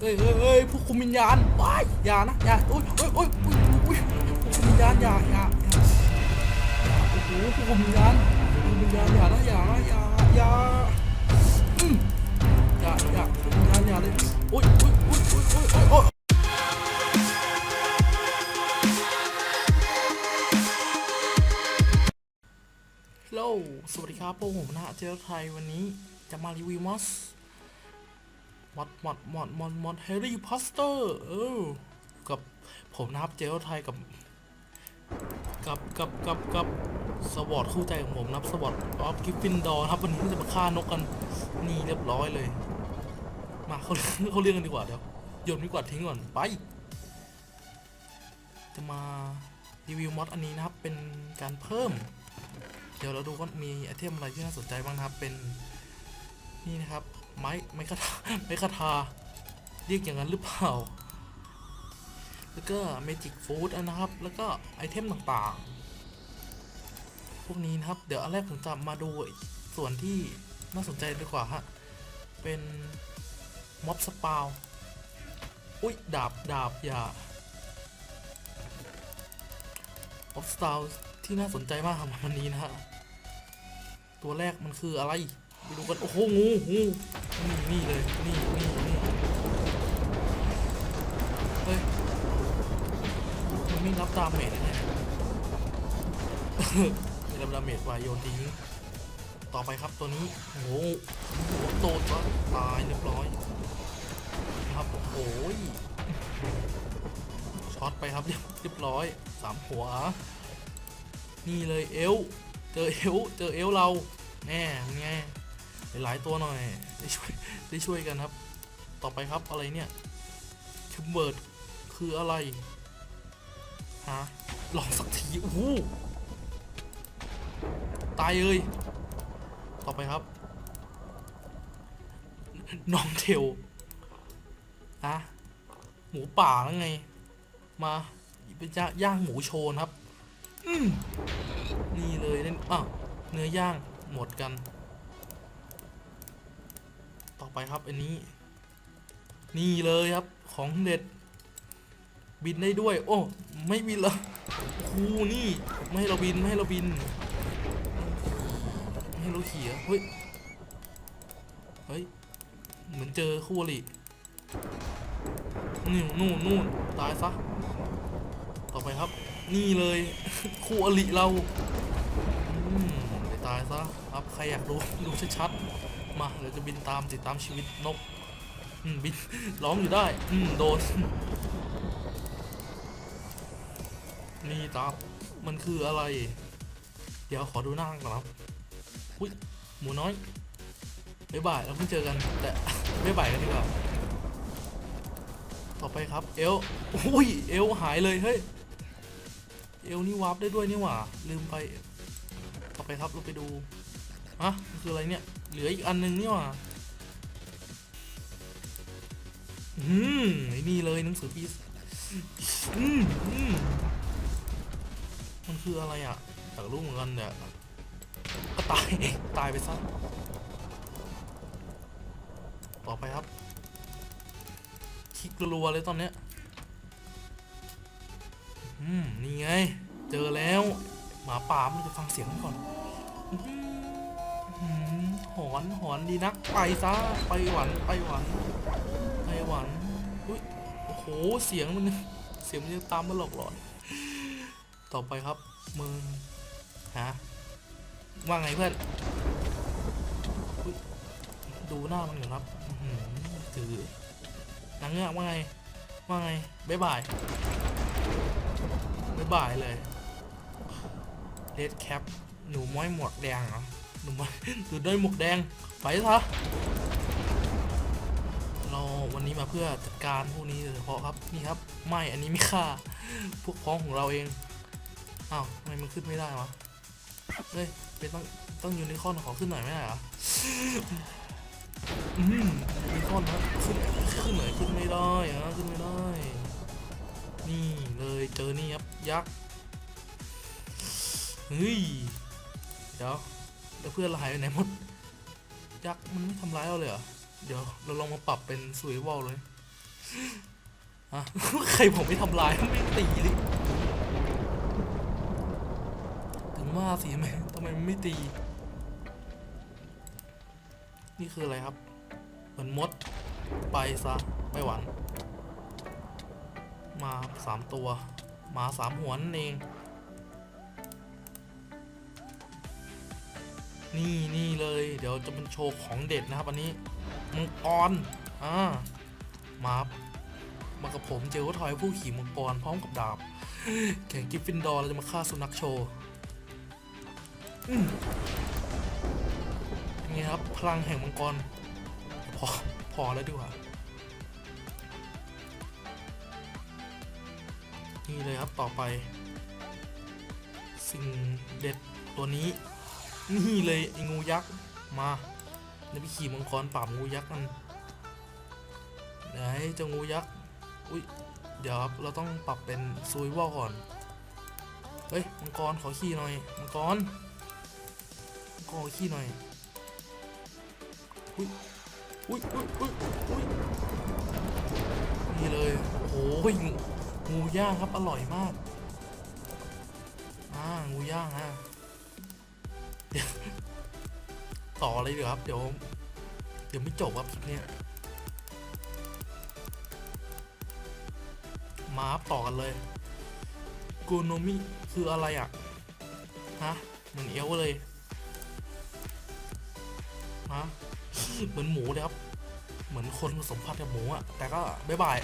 เฮ้ยเฮ้ยเฮ้ยผู้คุมวิญญาณว้ายอย่านะอย่าโอ้ยโอ้ยโอ้ยโอ้ยโอ้ยผู้คุมวิญญาณอย่าอย่าโอ้โหผู้คุมวิญญาณคุมวิญญาณอย่านะอย่านะอย่าอย่าอืมอย่าอย่าคุมวิญญาณอย่าเลยโอ้ยโอ้ยโอ้ยโอ้ยโอ้ยโอ้ยฮัลโหลสวัสดีครับพวกผมนะฮะเจอไทยวันนี้จะมารีวิวมอส มอดมอดมอดมอดมอดแฮร์รี่พอสเตอร์เออกับผมนะครับเจลไทยกับ กับกับกับกับสวอตคู่ใจของผมนะครับสวอตออฟกิฟฟินดอร์ครับวันนี้จะมาฆ่านกกันนี่เรียบร้อยเลย มาเขาเขาเรียกกันดีกว่าเดี๋ยวโยนไม่กว่าทิ้งก่อนไป จะมารีวิวมอดอันนี้นะครับเป็นการเพิ่ม เดี๋ยวเราดูว่ามีไอเทมอะไรที่น่าสนใจบ้างนะครับเป็นนี่นะครับ ไม้ไม้คาถาไม้คาถาเรียกอย่างนั้นหรือเปล่า แล้วก็เมจิกฟู้ดนะครับ แล้วก็ไอเทมต่างๆ พวกนี้นะครับ เดี๋ยวอันแรกผมจะมาดูส่วนที่น่าสนใจดีกว่าฮะ เป็นม็อบสปาวอุ้ยดาบดาบอย่าม็อบสปาวที่น่าสนใจมากครับวันนี้นะฮะ ตัวแรกมันคืออะไรไปดูกัน โอ้โห งูงู นี่นี่เลย นี่นี่นี่เฮ้ย มันไม่รับดาเมจเลยเนี่ยไม่รับดามเมจวายโยนทิ้ง ต่อไปครับตัวนี้ โอ้โหหัวโตซะตายเรียบร้อย ครับ โอ้ย ช็อตไปครับเรียบเรียบร้อยสามหัว นี่เลยเอล เจอเอล เจอเอลเรา แน่ไง หลายๆตัวหน่อย ได้ช่วยได้ช่วยกันครับ ต่อไปครับอะไรเนี่ยคิมเบิร์ดคืออะไร ฮะ ลองสักทีโอ้โหตายเลยต่อไปครับ น้องเทลฮะหมูป่าแล้วไง มาเป็นย่างหมูโชนครับ อืมนี่เลยเล่นอ้าวเนื้อย่างหมดกัน อไปครับอันนี้ นี่เลยครับของเด็ด บินได้ด้วย โอ้ไม่บินละคูนี่ไม่ให้เราบินไม่ให้เราบินไม่ให้เราขี่อเฮ้ยเฮ้ยเหมือนเจอคู่อรินี่นู่นนู่นตายซะต่อไปครับ นี่เลยคู่อริเราอืมตายซะครับใครอยากดูดูชัดๆ มาเราจะบินตามติดตามชีวิตนกอืมบินร้องอยู่ได้ อืมโดนนี่ตามมันคืออะไร เดี๋ยวขอดูหน้าก่อนครับอุ้ยหมูน้อยบ๊ายบายเราเพิ่งเจอกัน แต่บ๊ายบายกันดีกว่าต่อไปครับ เอลอุ้ยเอลหายเลยเฮ้ยเอลนี่วาร์ปได้ด้วยนี่หว่าลืมไป ต่อไปครับเราไปดูฮะมันคืออะไรเนี่ย เหลืออีกอันนึงนี่หว่าอืมไอ้นี่เลยหนังสือปีศอืมอืมมันคืออะไรอะอยากรู้เหมือนกันเนี่ยก็ตาย ตายไปซะ ต่อไปครับ คลิกรัวเลยตอนเนี้ย อืม นี่ไง เจอแล้ว หมาป่ามันจะฟังเสียงมันก่อน อื้อหือ หอนหอนดีนักไปซะไปหวันไปหวันไปหวันอุ้ยโอ้โหเสียงมันเสียงมันจะตามมาหลอกหลอนต่อไปครับมึงฮะว่าไงเพื่อนดูหน้ามันก่อนครับอื้อหือถือนางเงือกว่าไงว่าไงบ๊ายบายบ๊ายบายเลยเ d ดแคปหนูม้อยหมวกแดงเหรอ หนูม้อยหนูด้หมวกแดงไปซะเราวันนี้มาเพื่อจัดการพวกนี้โดยเฉพาะครับนี่ครับไม่อันนี้ไม่ฆ่าพวกพ้องของเราเองอ้าวทำไมมันขึ้นไม่ได้วะเฮ้ยเป็นต้องต้องยูนิคอนขอขึ้นหน่อยไม่ได้เหรออืมยูนิคอนนะขึ้นขึ้นหน่อยขึ้นไม่ได้อะขึ้นไม่ได้ นี่เลยเจอนี่ครับยักษ์เฮ้ยเดี๋ยว เดี๋ยวเพื่อนเราหายไปไหนหมดยักษ์มันไม่ทำร้ายเราเลยเหรอเดี๋ยวเราลองมาปรับเป็นสุยวอลเลยฮะใครผมไม่ทำลายไม่ตีดิถึงว่าสิทำไมทำไมมันไม่ตี นี่คืออะไรครับ เหมือนมด ไปซะไปหวันมาสามตัว มาสามหัวนั่นเอง นี่นี่เลย เดี๋ยวจะเป็นโชว์ของเด็ดนะครับอันนี้มังกรอ่ามามากับผมเจลทอยผู้ขี่มังกรพร้อมกับดาบแข่งกิฟฟินดอร์เราจะมาฆ่าสุนัขโชว์นี่ครับพลังแห่งมังกร พอ พอแล้วดีกว่านี่เลยครับต่อไป สิ่งเด็ดตัวนี้ นี่เลยไอ้งูยักษ์มาเดี๋ยวไปขี่มังกรปราบงูยักษ์มันไหนเจ้างูยักษ์อุ้ยเดี๋ยวครับเราต้องปรับเป็นซูยว่าก่อนเฮ้ยมังกรขอขี่หน่อยมังกรขอขี่หน่อยอุ้ยอุ้ยอุ้ยอุ้ยอุ้ยนี่เลยโอ้โหงูงูย่างครับอร่อยมากอ่างูย่างฮะ ต่อเลยเดี๋ยวครับ เดี๋ยว เดี๋ยวไม่จบครับคลิปเนี้ยมาครับต่อกันเลยกูโนมิคืออะไรอะ ฮะ เหมือนเอลเลย ฮะ เหมือนหมูเลยครับ เหมือนคนผสมพันธ์กับหมูอะ แต่ก็บ๊ายบาย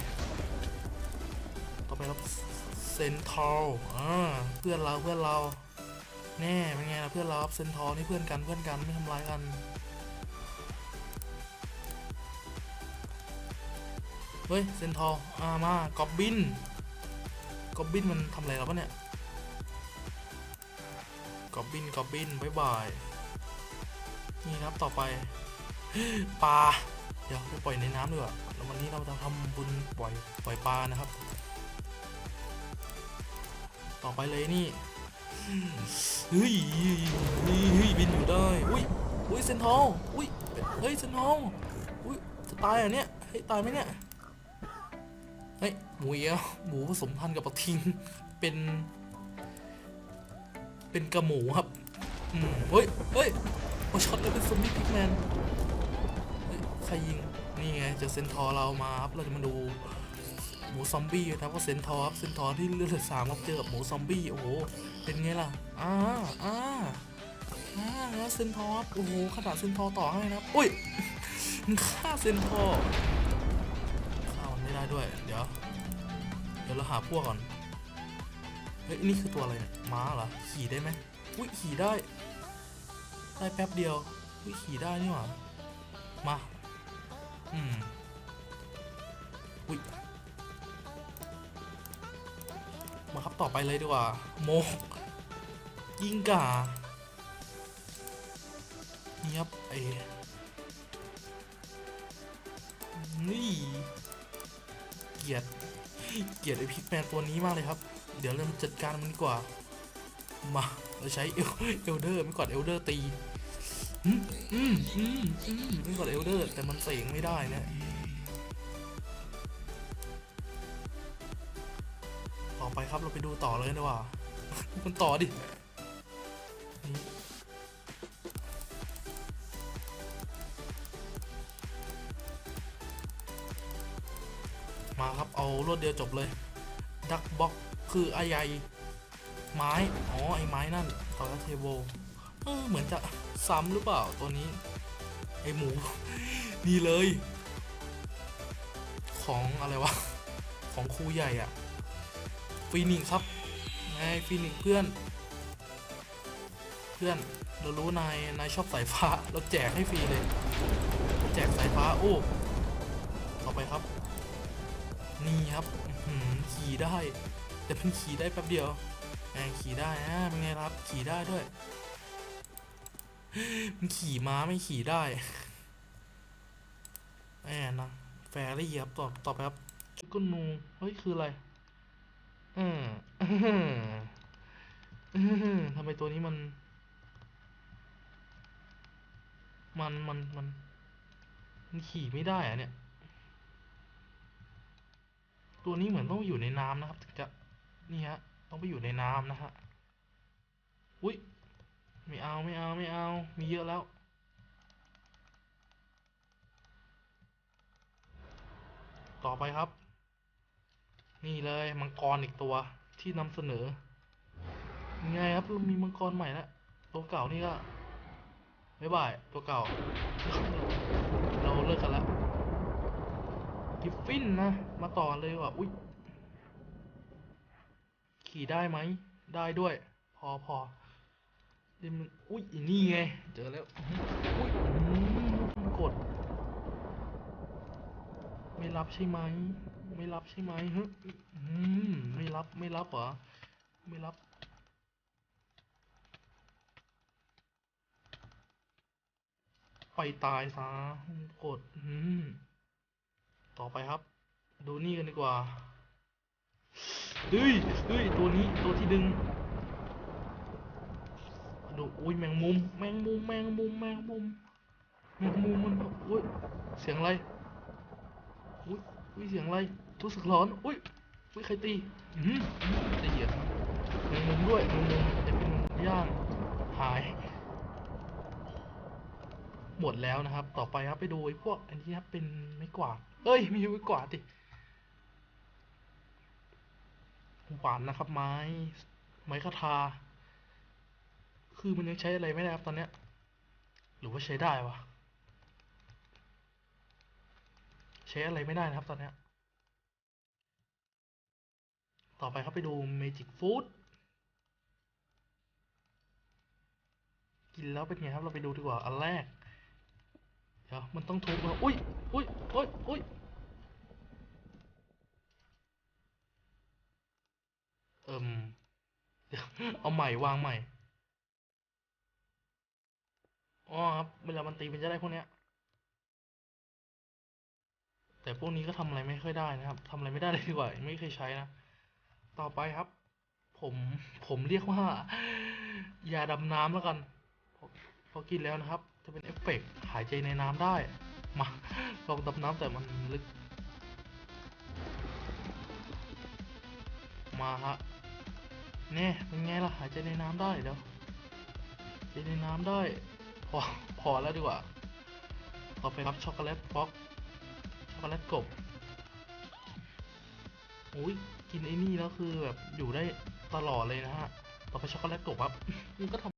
ต่อไปครับเซนทรัลอ่าเพื่อนเราเพื่อนเรา แน่เป็นไงล่ะเพื่อนเราครับเซนทอนี่เพื่อนกันเพื่อนกันไม่ทำร้ายกัน เฮ้ยเซนทออ่ามากอบบินกอบบินมันทำอะไรเราปะเนี่ยกอบบินกอบบินบายบายนี่ครับต่อไปปลาเดี๋ยวไปปล่อยในน้ำดีกว่าแล้ววันนี้เราจะทำบุญปล่อยปล่อยปลานะครับ ต่อไปเลยนี่ เฮ้ยเฮ้ยเฮ้ยบินอยู่ได้ อุ้ย อุ้ยเซนทอลอุ้ย เฮ้ยเซนทอลอุ้ย จะตายอะเนี่ยเฮ้ยตายไหมเนี่ย เฮ้ย หมูเอียวหมูผสมพันธุ์กับปลาทิง เป็น เป็นกระหมูครับอืมเฮ้ย เฮ้ยโอช็อตเลยเป็นซอมบี้พิกแมน เฮ้ย ใครยิง นี่ไงเจอเซนทอเรามาครับ เราจะมาดู หมูซอมบี้นะครับว่าเซนทอร์ครับเซนทอร์ที่เลือดสามครับเจอกับหมูซอมบี้โอ้โหเป็นไงล่ะอ่าอ่าอ่าแล้วเซนทอร์โอ้โหขนาดเซนทอร์ต่อให้นะครับอุ้ยมันฆ่าเซนทอร์ฆ่ามันไม่ได้ด้วยเดี๋ยวเดี๋ยวเราหาพวกก่อนเฮ้ยนี่คือตัวอะไรเนี่ยม้าเหรอขี่ได้ไหมอุ้ยขี่ได้ ได้แป๊บเดียวอุ้ยขี่ได้นี่หว่ามาอืมอุ้ย มาครับต่อไปเลยดีกว่า โมกยิงก่านี่ครับไอ้นี่เกียดเกียดไอพิกแมนตัวนี้มากเลยครับ เดี๋ยวเรามจัดการมันดีกว่า มา เราใช้เอลเอลเดอร์ไม่กอดเอลเดอร์ตีอืมอืมอืมอืมไม่กอดเอลเดอร์ แต่มันเสกไม่ได้เนะ ไปดูต่อเลยดีกว่ามันต่อดิมาครับ เอารวดเดียวจบเลย ดักบ็อกคือไอใหญ่ไม้ อ๋อ ไอ้ไม้นั่น ต่อกับเทเบิลเออเหมือนจะซ้ำหรือเปล่าตัวนี้ ไอหมู นี่เลย ของอะไรวะ ของครูใหญ่อะ ฟีนิกซ์ครับไงฟีนิกซ์เพื่อน เพื่อนเรารู้นายนายชอบสายฟ้าเราแจกให้ฟรีเลย แจกสายฟ้าโอ้ต่อไปครับ นี่ครับขี่ได้แต่เพิ่งขี่ได้แป๊บเดียวไงขี่ได้นะเป็นไงครับขี่ได้ด้วยมันขี่ม้าไม่ขี่ได้แอนนะแฟรี่ครับต่อต่อไปครับจุกนูเฮ้ยคืออะไร อืมอื้อทำไมตัวนี้มัน มันมันมันมันขี่ไม่ได้อะเนี่ย ตัวนี้เหมือนต้องอยู่ในน้ำนะครับถึงจะนี่ฮะ ต้องไปอยู่ในน้ำนะฮะอุ้ยไม่เอาไม่เอาไม่เอา มีเยอะแล้ว ต่อไปครับ นี่เลยมังกรอีกตัวที่นำเสนอยังไงครับเรามีมังกรใหม่แล้วตัวเก่านี่ก็บ๊ายบายตัวเก่า เราเลิกกันแล้วกิฟฟินนะ มาต่อเลยว่ะอุ้ยขี่ได้ไหม ได้ด้วย พอพอเดี๋ยวมันอุ้ยอีนี่ไง เจอแล้ว อุ้ยมันกด ไม่รับใช่ไหม ไม่รับใช่ไหมฮึมไม่รับไม่รับเหรอ ไม่รับ ไปตายซะกดต่อไปครับ ดูนี่กันดีกว่าเฮ้ยเฮ้ยตัวนี้ตัวที่ดึงดูอุ้ยแมงมุม แมงมุม แมงมุม แมงมุม แมงมุมมันอุ้ยเสียงอะไร อุ้ยเสียงอะไรรู้สึกร้อน อุ้ยอุ้ยใครตีอืมละเอียดมากแมงมุมด้วยแมงมุมจะเป็นย่างหาย หมดแล้วนะครับ ต่อไปครับไปดูไอ้พวก อันนี้ครับเป็นไม้กวาดเอ้ยมีไม้กวาดดิหวานนะครับ ไม้ ไม้คาทา คือมันยังใช้อะไรไม่ได้ครับตอนเนี้ย หรือว่าใช้ได้วะ ใช้อะไรไม่ได้นะครับตอนนี้ ต่อไปครับไปดู Magic Food กินแล้วเป็นไงครับ เราไปดูดีกว่า อันแรก เดี๋ยว มันต้องทุบนะอุ้ยอุ้ยอุ้ยอุ้ยเอิ่มเดี๋ยวเอาใหม่วางใหม่ อ๋อครับ เวลามันตีมันจะได้พวกเนี้ย แต่พวกนี้ก็ทำอะไรไม่ค่อยได้นะครับทำอะไรไม่ได้เลยดีกว่าไม่เคยใช้นะ ต่อไปครับ ผมผมเรียกว่า ยาดำน้ำแล้วกันพอพอกินแล้วนะครับ จะเป็นเอฟเฟกต์หายใจในน้ำได้ มาลองดำน้ำแต่มันลึก มาฮะเน่เป็นไงล่ะหายใจในน้ำได้เดี๋ยวหายใจในน้ำได้ พอพอแล้วดีกว่าต่อไปครับช็อกโกแลตฟ็อก อกโกแลตกบโอ้ยกินไอ้นี่แล้วคือแบบอยู่ได้ตลอดเลยนะฮะ ต่อไปช็อกโกแลตกบครับมันก็ทำ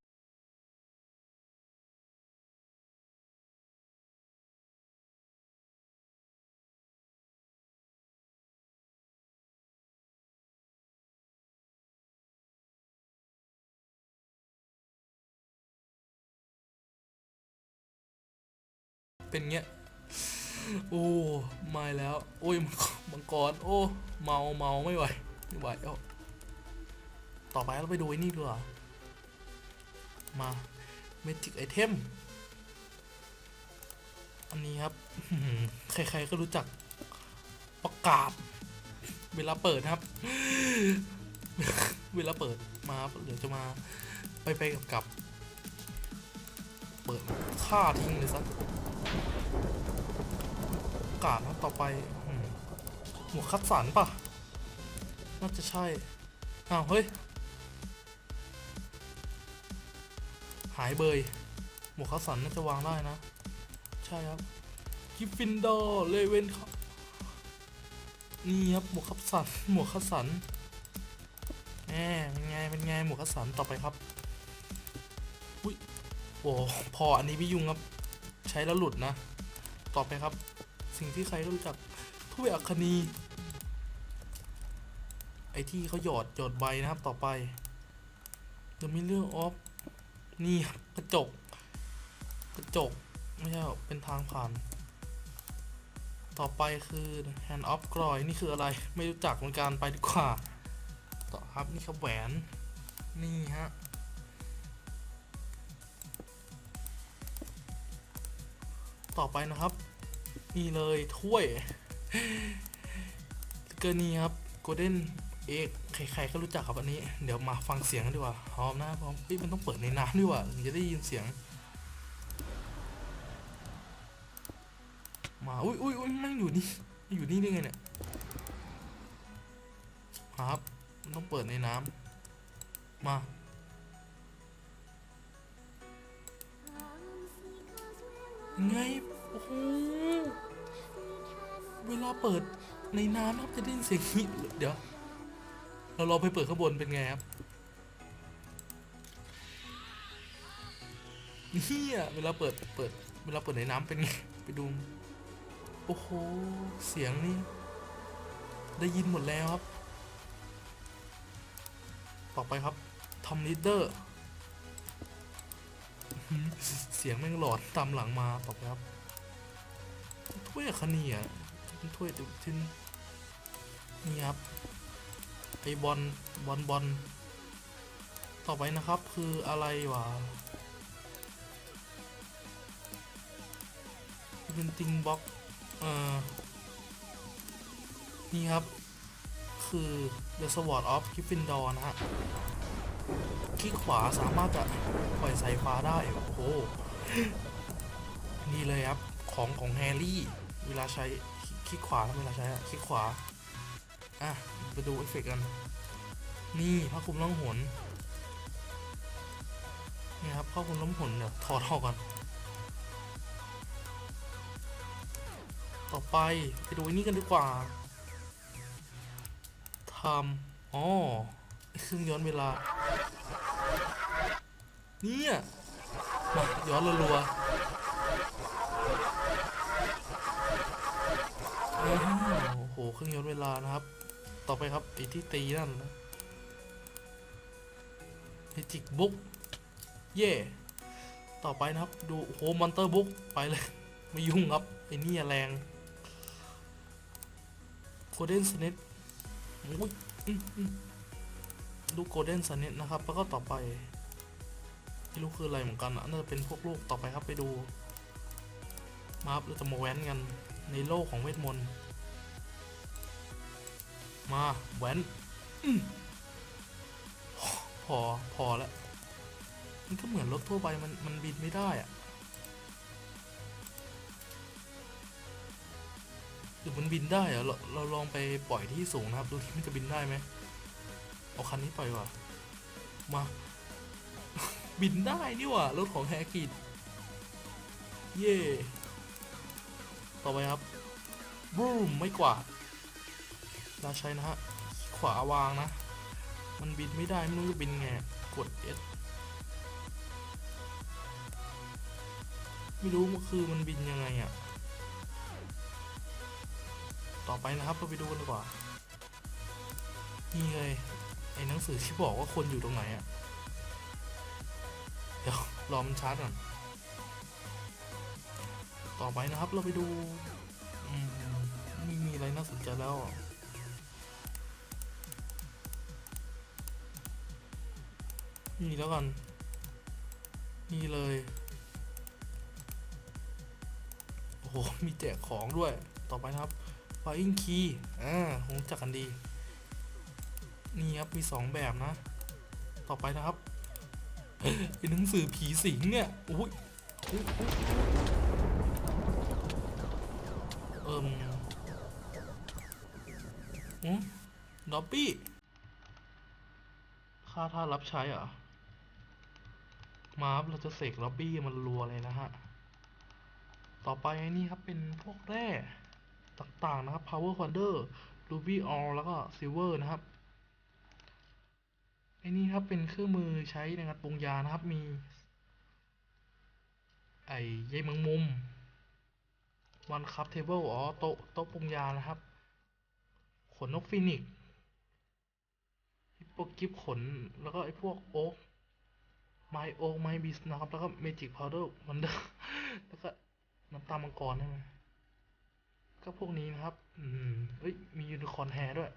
เป็นเงี้ย โอ้ไม่แล้ว โอ้ยมังกร โอ้ เมาเมาไม่ไหวไม่ไหวแล้วต่อไปเราไปดูไอ้นี่ดีกว่ามาเมจิกไอเทม อันนี้ครับ ใครๆก็รู้จักประกาศ เวลาเปิดครับ เวลาเปิดมาเดี๋ยวจะมาไปไปกับกับ เปิดฆ่าทิ้งเลยสักประ กาศนะต่อไปอืมหมวกคัดสันปะน่าจะใช่อ้าวเฮ้ย หายเบย หมวกคัดสันน่าจะวางได้นะ ใช่ครับกิฟฟินดอร์เลเวนครับนี่ครับหมวกคัดสันหมวกคัดสันแหมเป็นไงเป็นไงหมวกคัดสันต่อไปครับอุ้ยโอ้พออันนี้ไม่ยุ่งครับ ใช้แล้วหลุดนะ ต่อไปครับ สิ่งที่ใครรู้จักถ้วยอัคนี ไอที่เขาหยอดหยอดใบนะครับต่อไป The Mirror of นี่กระจก กระจก ไม่ใช่เป็นทางผ่าน ต่อไปคือ Hand of Glory นี่คืออะไรไม่รู้จักเหมือนกันไปดีกว่า ต่อครับนี่ครับแหวนนี่ฮะต่อไปนะครับ นี่เลยถ้วยเก็นี่ครับ Golden Egg ใครๆก็รู้จักครับอันนี้ เดี๋ยวมาฟังเสียงกันดีกว่าพร้อมนะพร้อมเฮ้ยมันต้องเปิดในน้ำดีกว่าถึงจะได้ยินเสียง มาอุ้ยอุ้ยอุ้ยแม่งอยู่นี่อยู่นี่ได้ไงเนี่ยครับมันต้องเปิดในน้ำมาไงโอ้โห เวลาเปิดในน้ำนะครับจะได้ยินเสียงนี้เดี๋ยว เราลองไปเปิดข้างบนเป็นไงครับเฮียเวลาเปิดเปิดเวลาเปิดในน้ำเป็นไงไปดู โอ้โห เสียงนี่ ได้ยินหมดแล้วครับ ต่อไปครับทอมลีดเดอร์เสียงแม่งหลอดตามหลังมาต่อไปครับถ้วยคเนีย ถ้วยดูทินนี่ครับไอบอลบอลบอลต่อไปนะครับคืออะไรวะเป็นติงบ็อกเอ่อนี่ครับ คือ The Sword of Gryffindor นะฮะคลิกขวาสามารถจะปล่อยสายฟ้าได้ โอ้โห นี่เลยครับ ของของแฮร์รี่ เวลาใช้ คลิกขวาเวลาใช้อะคลิกขวา อะไปดูเอฟเฟกต์กัน นี่ผ้าคลุมล่องหนนี่ครับผ้าคลุมล่องหนเดี๋ยวถอดออกก่อน ต่อไปไปดูอันนี้กันดีกว่าทำอ๋อเครื่องย้อนเวลา เนี่ยมาย้อนรัวๆอ้าวโอ้โห เครื่องย้อนเวลานะครับ ต่อไปครับไอ้ที่ตีนั่นนะเฮจิกบุ๊กเย่ ต่อไปนะครับ ดูโหมอนเตอร์บุ๊กไปเลย ไม่ยุ่งครับไอ้นี่แรงโคเดนสเน็ตอุ้ยดูโกลเด้นสเน็ตนะครับ แล้วก็ต่อไปไม่รู้คืออะไรเหมือนกันอะน่าจะเป็นพวกลูกต่อไปครับไปดู มาครับเราจะมาแว้นกันในโลกของเวทมนต์ มาแหวนอพอ พอแล้วมันก็เหมือนรถทั่วไปมันมันบินไม่ได้อะหรือมันบินได้เหรอเราเราลองไปปล่อยที่สูงนะครับ ดูที่มันจะบินได้ไหมเอาคันนี้ปล่อยว่ามา บินได้นี่ว่ารถของแฮกิดเย่ต่อไปครับบูมไม่กว่าด ราใช้นะฮะ ขวาวางนะ มันบินไม่ได้ไม่รู้จะบินไง กด S ไม่รู้มันคือมันบินยังไงอะ่ะ ต่อไปนะครับเราไปดูกันดีกว่า นี่เลยไอ้หนังสือที่บอกว่าคนอยู่ตรงไหนอะ่ะ เดี๋ยวรอมันชาร์จก่อน ต่อไปนะครับเราไปดูอืมไม่มีอะไรน่าสนใจแล้ว นี่แล้วกันนี่เลย โอ้โห มีแจกของด้วย ต่อไปนะครับ Flying Key อ่าคงจักกันดี นี่ครับ มีสองแบบนะ ต่อไปนะครับเป็นหนังสือผีสิงเนี่ย อุ้ยอุ๊ยอุ๊ยเอิ่มอืมดอบบี้ค่าท่ารับใช้เหรอ มาครับเราจะเสกล็อบบี้มันรัวเลยนะฮะ ต่อไปไอ้นี่ครับเป็นพวกแร่ต่างๆนะครับ power wonder ruby all แล้วก็ silver นะครับไอ้นี่ครับเป็นเครื่องมือใช้ในการปรุงยานะครับมี ไอ้ใยแมงมุม one cup table อ๋อโต๊ะโต๊ะปรุงยานะครับ ขนนกฟินิกซ์พวกกิฟขนแล้วก็ไอ้พวกโอ๊ก ไม้โอ๊กไมบิสนะครับ แล้วก็เมจิกพาวเดอร์วันเดอร์แล้วก็น้ำตามังกรใช่ไหมก็พวกนี้นะครับ อืมเฮ้ย มียูนิคอร์นแฮร์ด้วย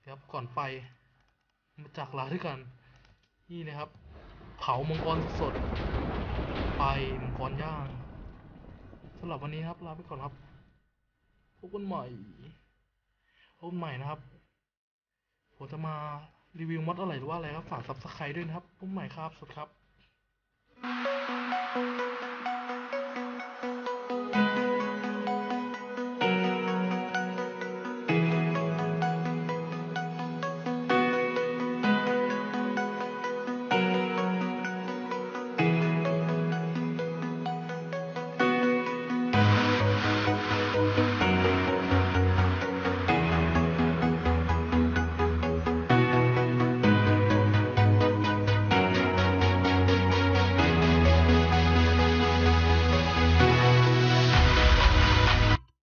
เดี๋ยวก่อนไป มาจากลาด้วยกัน นี่นะครับ เผามังกรสด ไปมังกรย่างสำหรับวันนี้ครับ ลาไปก่อนครับ พบกันใหม่พบกันใหม่นะครับ ผมจะมา รีวิวมอดอะไรหรือว่าอะไรครับ ฝากซับสไครต์ด้วยนะครับปุ่มใหม่ครับ สุดครับ